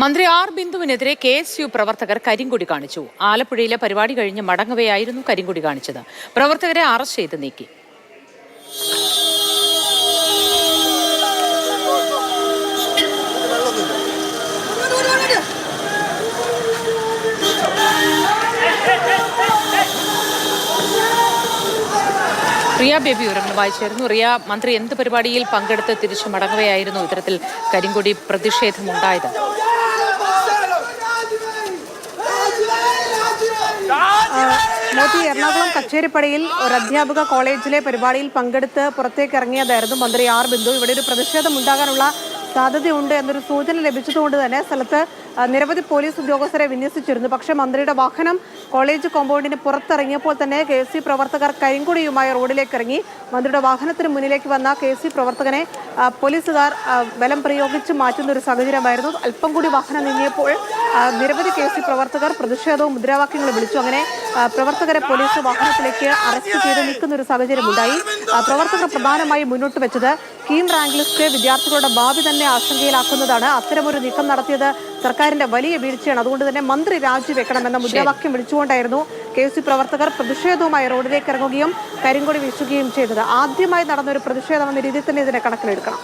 മന്ത്രി ആർ ബിന്ദുവിനെതിരെ K S U പ്രവർത്തകർ കരിങ്കൊടി കാണിച്ചു. ആലപ്പുഴയിലെ പരിപാടി കഴിഞ്ഞ് മടങ്ങവെയായിരുന്നു കരിങ്കൊടി കാണിച്ചത്. പ്രവർത്തകരെ അറസ്റ്റ് ചെയ്ത് നീക്കി. റിയ ബേബി വിവരങ്ങൾ വായിച്ചായിരുന്നു റിയ മന്ത്രി എന്ത് പരിപാടിയിൽ പങ്കെടുത്ത് തിരിച്ചു മടങ്ങുകയായിരുന്നു ഇത്തരത്തിൽ കരിങ്കൊടി പ്രതിഷേധമുണ്ടായത്? മോദി എറണാകുളം കച്ചേരിപ്പടിയിൽ ഒരു അധ്യാപക കോളേജിലെ പരിപാടിയിൽ പങ്കെടുത്ത് പുറത്തേക്ക് ഇറങ്ങിയതായിരുന്നു മന്ത്രി ആർ ബിന്ദു. ഇവിടെ ഒരു പ്രതിഷേധം ഉണ്ടാകാനുള്ള സാധ്യതയുണ്ട് എന്നൊരു സൂചന ലഭിച്ചതുകൊണ്ട് തന്നെ സ്ഥലത്ത് നിരവധി പോലീസ് ഉദ്യോഗസ്ഥരെ വിന്യസിച്ചിരുന്നു. പക്ഷേ മന്ത്രിയുടെ വാഹനം കോളേജ് കോമ്പൗണ്ടിന് പുറത്തിറങ്ങിയപ്പോൾ തന്നെ കെ സി പ്രവർത്തകർ കരിങ്കുടിയുമായി റോഡിലേക്ക് ഇറങ്ങി. മന്ത്രിയുടെ വാഹനത്തിന് മുന്നിലേക്ക് വന്ന കെ സി പ്രവർത്തകനെ പോലീസുകാർ ബലം പ്രയോഗിച്ച് മാറ്റുന്ന ഒരു സാഹചര്യമായിരുന്നു. അല്പം കൂടി വാഹനം നീങ്ങിയപ്പോൾ നിരവധി കെ സി പ്രവർത്തകർ പ്രതിഷേധവും മുദ്രാവാക്യങ്ങളും വിളിച്ചു. അങ്ങനെ പ്രവർത്തകരെ പോലീസ് വാഹനത്തിലേക്ക് അറസ്റ്റ് ചെയ്ത് നിൽക്കുന്ന ഒരു സാഹചര്യമുണ്ടായി ഉണ്ടായി പ്രവർത്തകർ പ്രധാനമായും മുന്നോട്ട് വെച്ചത് കീം റാങ്ക് ലിസ്റ്റ് വിദ്യാർത്ഥികളുടെ ഭാവി തന്നെ ആശങ്കയിലാക്കുന്നതാണ്. അത്തരമൊരു നീക്കം നടത്തിയത് സർക്കാരിന്റെ വലിയ വീഴ്ചയാണ്. അതുകൊണ്ട് തന്നെ മന്ത്രി രാജിവെക്കണമെന്ന മുദ്രാവാക്യം വിളിച്ചുകൊണ്ടായിരുന്നു കെ എസ് സി പ്രവർത്തകർ പ്രതിഷേധവുമായി റോഡിലേക്ക് ഇറങ്ങുകയും കരിങ്കൊടി വീശുകയും ചെയ്തത്. ആദ്യമായി നടന്ന ഒരു പ്രതിഷേധം എന്ന രീതിയിൽ തന്നെ ഇതിനെ കണക്കിലെടുക്കണം.